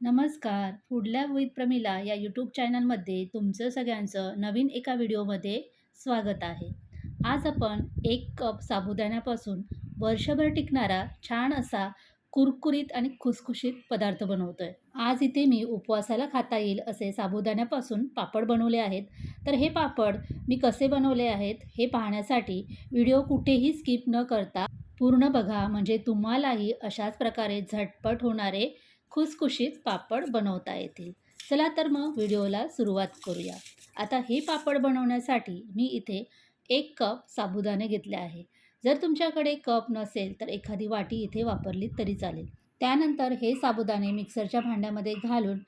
नमस्कार. फूडलॅब विथ प्रमिला या यूट्यूब चॅनलमध्ये तुमचं सगळ्यांचं नवीन एका व्हिडिओमध्ये स्वागत आहे. आज आपण एक कप साबुदाण्यापासून वर्षभर टिकणारा छान असा कुरकुरीत आणि खुसखुशीत पदार्थ बनवतो आहे आज इथे मी उपवासाला खाता येईल असे साबुदाण्यापासून पापड बनवले आहेत. तर हे पापड मी कसे बनवले आहेत हे पाहण्यासाठी व्हिडिओ कुठेही स्किप न करता पूर्ण बघा. म्हणजे तुम्हालाही अशाच प्रकारे झटपट होणारे खुसखुशीत पापड बनवता येतील. चला तर मग व्हिडिओला सुरुवात करूया. आता हे पापड बनवण्यासाठी मी इथे एक कप साबुदाणे घेतले आहे. जर तुमच्याकडे कप नसेल तर एखादी वाटी इथे वापरली तरी चालेल. त्यानंतर हे साबुदाणे मिक्सरच्या भांड्यामध्ये घालून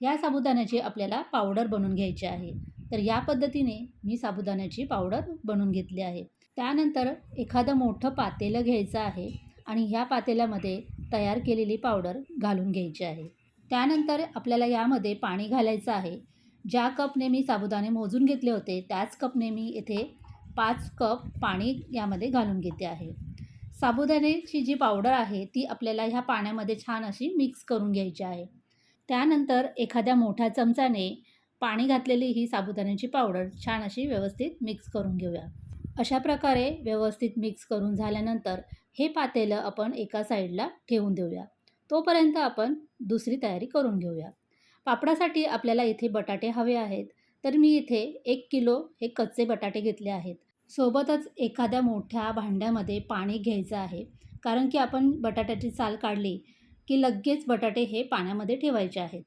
या साबुदाण्याची आपल्याला पावडर बनवून घ्यायची आहे. तर या पद्धतीने मी साबुदाण्याची पावडर बनवून घेतली आहे. त्यानंतर एखादं मोठं पातेलं घ्यायचं आहे आणि ह्या पातेल्यामध्ये तयार केलेली पावडर घालून घ्यायची आहे. त्यानंतर आपल्याला यामध्ये पाणी घालायचं आहे. ज्या कपने मी साबुदाणे मोजून घेतले होते त्याच कपने मी इथे पाच कप पाणी यामध्ये घालून घेते आहे. साबुदाण्याची जी पावडर आहे ती आपल्याला ह्या पाण्यामध्ये छान अशी मिक्स करून घ्यायची आहे. त्यानंतर एखाद्या मोठ्या चमचाने पाणी घातलेली ही साबुदाण्याची पावडर छान अशी व्यवस्थित मिक्स करून घेऊया. अशा प्रकारे व्यवस्थित मिक्स करून झाल्यानंतर हे पातेलं आपण एका साईडला ठेवून देऊया. तोपर्यंत आपण दुसरी तयारी करून घेऊया. पापडासाठी आपल्याला इथे बटाटे हवे आहेत. तर मी इथे एक किलो हे कच्चे बटाटे घेतले आहेत. सोबतच एखाद्या मोठ्या भांड्यामध्ये पाणी घ्यायचं आहे. कारण की आपण बटाट्याची साल काढली की लगेच बटाटे हे पाण्यामध्ये ठेवायचे आहेत.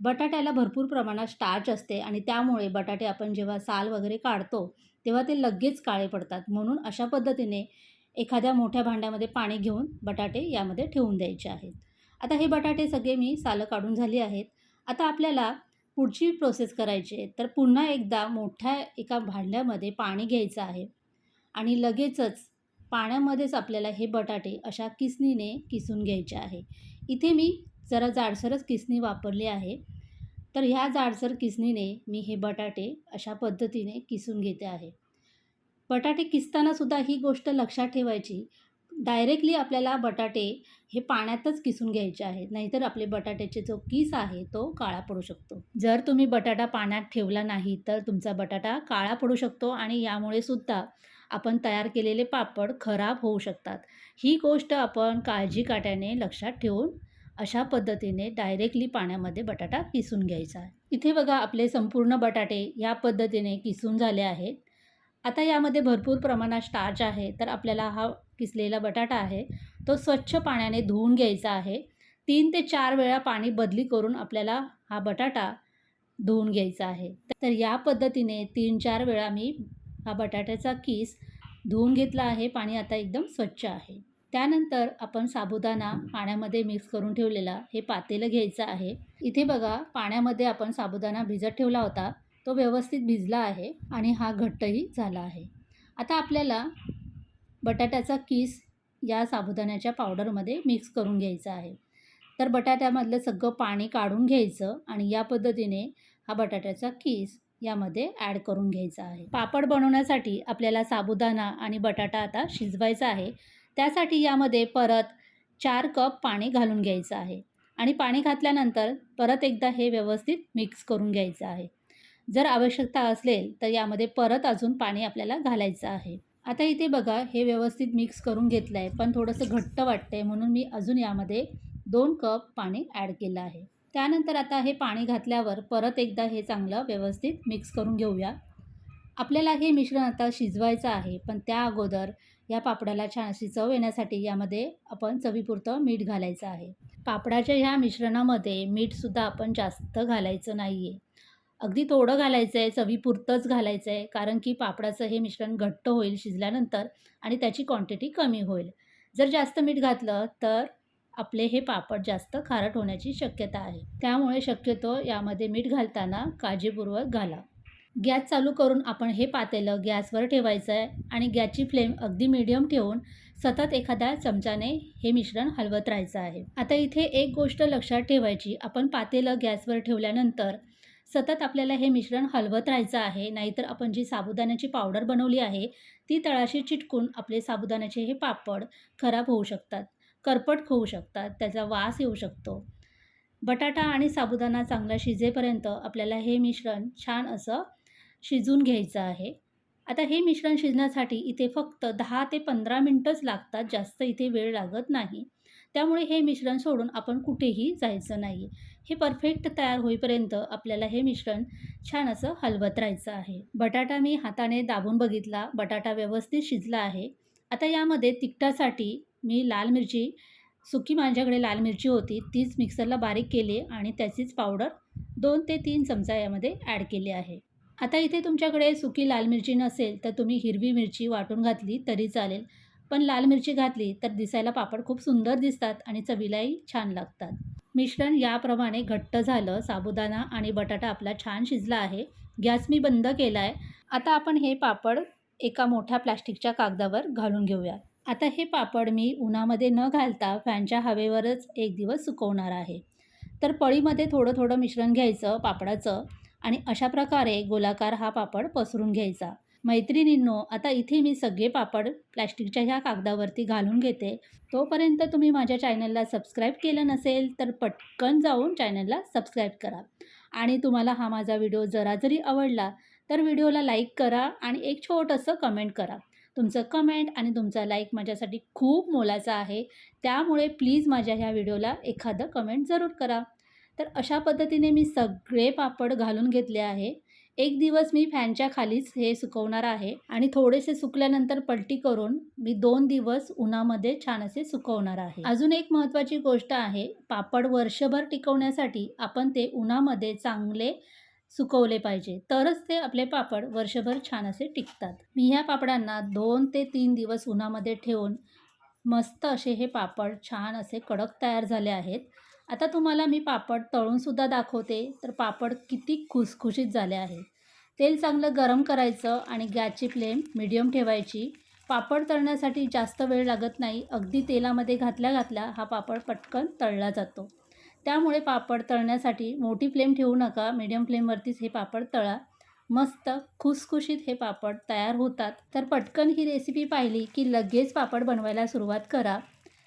बटाट्याला भरपूर प्रमाणात स्टार्च असते आणि त्यामुळे बटाटे आपण जेव्हा साल वगैरे काढतो तेव्हा ते लगेच काळे पडतात. म्हणून अशा पद्धतीने एखाद्या मोठ्या भांड्यामध्ये पाणी घेऊन बटाटे यामध्ये ठेवून द्यायचे आहेत. आता हे बटाटे सगळे मी सालं काढून झाली आहेत. आता आपल्याला पुढची प्रोसेस करायची आहे. तर पुन्हा एकदा मोठ्या एका भांड्यामध्ये पाणी घ्यायचं आहे. आणि लगेचच पाण्यामध्येच आपल्याला हे बटाटे अशा किसनीने किसून घ्यायचे आहे. इथे मी जरा जाडसरच किसनी वापरली आहे. तर ह्या जाडसर किसणीने मी हे बटाटे अशा पद्धतीने किसून घेते आहे. बटाटे किसतानासुद्धा ही गोष्ट लक्षात ठेवायची. डायरेक्टली आपल्याला बटाटे हे पाण्यातच किसून घ्यायचे आहेत. नाहीतर आपले बटाट्याचे जो किस आहे तो काळा पडू शकतो. जर तुम्ही बटाटा पाण्यात ठेवला नाही तर तुमचा बटाटा काळा पडू शकतो आणि यामुळे सुद्धा आपण तयार केलेले पापड खराब होऊ शकतात. ही गोष्ट आपण काळजी काट्याने लक्षात ठेवून अशा पद्धतीने डायरेक्टली पाण्यामध्ये बटाटा किसून घ्यायचा. आहे इथे बघा आपले संपूर्ण बटाटे या पद्धतीने किसून झाले आहेत. आता यामध्ये भरपूर प्रमाणात स्टार्च आहे तर आपल्याला हा किसलेला बटाटा आहे तो स्वच्छ पाण्याने धुवून घ्यायचा आहे. तीन ते चार वेळा पाणी बदली करून आपल्याला हा बटाटा धुवून घ्यायचा आहे. तर या पद्धतीने तीन चार वेळा मी हा बटाट्याचा किस धुवून घेतला आहे पाणी आता एकदम स्वच्छ आहे. त्यानंतर आपण साबुदाणा पाण्यामध्ये मिक्स करून ठेवलेला हे पातेलं घ्यायचं आहे. इथे बघा पाण्यामध्ये आपण साबुदाणा भिजत ठेवला होता. तो व्यवस्थित भिजला आहे आणि हा घट्टही झाला आहे. आता आपल्याला बटाट्याचा किस या साबुदाण्याच्या पावडरमध्ये मिक्स करून घ्यायचा आहे. तर बटाट्यामधलं सगळं पाणी काढून घ्यायचं आणि या पद्धतीने हा बटाट्याचा किस यामध्ये ॲड करून घ्यायचा आहे. पापड बनवण्यासाठी आपल्याला साबुदाणा आणि बटाटा आता शिजवायचा आहे. त्यासाठी यामध्ये परत चार कप पाणी घालून घ्यायचं आहे. आणि पाणी घातल्यानंतर परत एकदा हे व्यवस्थित मिक्स करून घ्यायचं आहे. जर आवश्यकता असेल तर यामध्ये परत अजून पाणी आपल्याला घालायचं आहे. आता इथे बघा हे व्यवस्थित मिक्स करून घेतलं आहे पण थोडंसं घट्ट वाटतं आहे म्हणून मी अजून यामध्ये दोन कप पाणी ॲड केलं आहे. त्यानंतर आता हे पाणी घातल्यावर परत एकदा हे चांगलं व्यवस्थित मिक्स करून घेऊया. आपल्याला हे मिश्रण आता शिजवायचं आहे. पण त्या अगोदर या पापडाला छान अशी चव येण्यासाठी यामध्ये आपण चवीपुरतं मीठ घालायचं आहे. पापडाच्या ह्या मिश्रणामध्ये मीठसुद्धा आपण जास्त घालायचं नाही आहे अगदी थोडं घालायचं आहे चवीपुरतंच घालायचं आहे कारण की पापडाचं हे मिश्रण घट्ट होईल शिजल्यानंतर आणि त्याची क्वांटिटी कमी होईल. जर जास्त मीठ घातलं तर आपले हे पापड जास्त खारट होण्याची शक्यता आहे. त्यामुळे शक्यतो यामध्ये मीठ घालताना काळजीपूर्वक घाला. गॅस चालू करून आपण हे पातेलं गॅसवर ठेवायचं आहे आणि गॅसची फ्लेम अगदी मिडियम ठेवून सतत एखाद्या चमच्याने हे मिश्रण हलवत राहायचं आहे. आता इथे एक गोष्ट लक्षात ठेवायची. आपण पातेलं गॅसवर ठेवल्यानंतर सतत आपल्याला हे मिश्रण हलवत राहायचं आहे. नाहीतर आपण जी साबुदाण्याची पावडर बनवली आहे ती तळाशी चिटकून आपले साबुदाण्याचे हे पापड खराब होऊ शकतात करपट होऊ शकतात त्याचा वास येऊ शकतो. बटाटा आणि साबुदाणा चांगला शिजेपर्यंत आपल्याला हे मिश्रण छान असं शिजून घ्यायचं आहे. आता हे मिश्रण शिजण्यासाठी इथे फक्त दहा ते पंधरा मिनटंच लागतात जास्त इथे वेळ लागत नाही. त्यामुळे हे मिश्रण सोडून आपण कुठेही जायचं नाही. हे परफेक्ट तयार होईपर्यंत आपल्याला हे मिश्रण छान असं हलवत राहायचं आहे. बटाटा मी हाताने दाबून बघितला बटाटा व्यवस्थित शिजला आहे. आता यामध्ये तिखटासाठी मी लाल मिरची सुकी माझ्याकडे लाल मिरची होती तीच मिक्सरला बारीक केली आणि त्याचीच पावडर दोन ते तीन चमचा यामध्ये ॲड केली आहे. आता इथे तुमच्याकडे सुकी लाल मिरची नसेल तर तुम्ही हिरवी मिरची वाटून घातली तरी चालेल. पण लाल मिरची घातली तर दिसायला पापड खूप सुंदर दिसतात आणि चवीलाही छान लागतात. मिश्रण याप्रमाणे घट्ट झालं साबुदाणा आणि बटाटा आपला छान शिजला आहे. गॅस मी बंद केला आहे आता आपण हे पापड एका मोठ्या प्लॅस्टिकच्या कागदावर घालून घेऊया. आता हे पापड मी उन्हामध्ये न घालता फॅनच्या हवेवरच एक दिवस सुकवणार आहे. तर पळीमध्ये थोडं थोडं मिश्रण घ्यायचं पापडाचं. आणि अशा प्रकारे गोलाकार हा पापड पसरून घ्यायचा. मैत्रिणींनो आता इथे मी सगळे पापड प्लॅस्टिकच्या ह्या कागदावरती घालून घेते. तोपर्यंत तुम्ही माझ्या चॅनलला सबस्क्राईब केलं नसेल तर पटकन जाऊन चॅनलला सबस्क्राईब करा. आणि तुम्हाला हा माझा व्हिडिओ जरा जरी आवडला तर व्हिडिओला लाईक करा आणि एक छोटंसं कमेंट करा. तुमचं कमेंट आणि तुमचा लाईक माझ्यासाठी खूप मोलाचा आहे. त्यामुळे प्लीज माझ्या ह्या व्हिडिओला एखादं कमेंट जरूर करा. तर अशा पद्धतीने मी सगळे पापड घालून घेतले आहे. एक दिवस मी फॅनच्या खालीच हे सुकवणार आहे आणि थोडेसे सुकल्यानंतर पलटी करून मी दोन दिवस उन्हामध्ये छान असे सुकवणार आहे. अजून एक महत्त्वाची गोष्ट आहे पापड वर्षभर टिकवण्यासाठी आपण ते उन्हामध्ये चांगले सुकवले पाहिजे. तरच ते आपले पापड वर्षभर छान असे टिकतात. मी ह्या पापडांना दोन ते तीन दिवस उन्हामध्ये ठेवून मस्त असे हे पापड छान असे कडक तयार झाले आहेत. आता तुम्हाला मी पापड तळूनसुद्धा दाखवते. तर पापड किती खुसखुशीत झाले आहे. तेल चांगलं गरम करायचं आणि गॅसची फ्लेम मिडियम ठेवायची. पापड तळण्यासाठी जास्त वेळ लागत नाही. अगदी तेलामध्ये घातल्या घातल्या हा पापड पटकन तळला जातो. त्यामुळे पापड तळण्यासाठी मोठी फ्लेम ठेवू नका. मीडियम फ्लेमवरतीच हे पापड तळा. मस्त खुसखुशीत हे पापड तयार होतात. तर पटकन ही रेसिपी पाहिली की लगेच पापड बनवायला सुरुवात करा.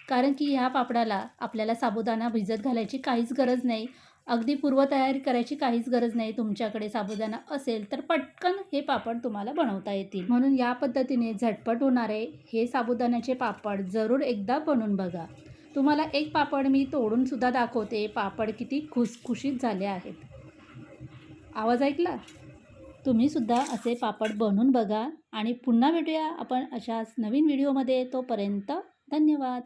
कारण की ह्या पापडाला आपल्याला साबुदाणा भिजत घालायची काहीच गरज नाही. अगदी पूर्वतयारी करायची काहीच गरज नाही. तुमच्याकडे साबुदाणा असेल तर पटकन हे पापड तुम्हाला बनवता येतील. म्हणून या पद्धतीने झटपट होणारे हे साबुदाण्याचे पापड जरूर एकदा बनवून बघा. तुम्हाला एक पापड मी तोडूनसुद्धा दाखवते. पापड किती खुसखुशीत झाले आहेत. आवाज ऐकला? तुम्हीसुद्धा असे पापड बनवून बघा. आणि पुन्हा भेटूया आपण अशाच नवीन व्हिडिओमध्ये तोपर्यंत धन्यवाद.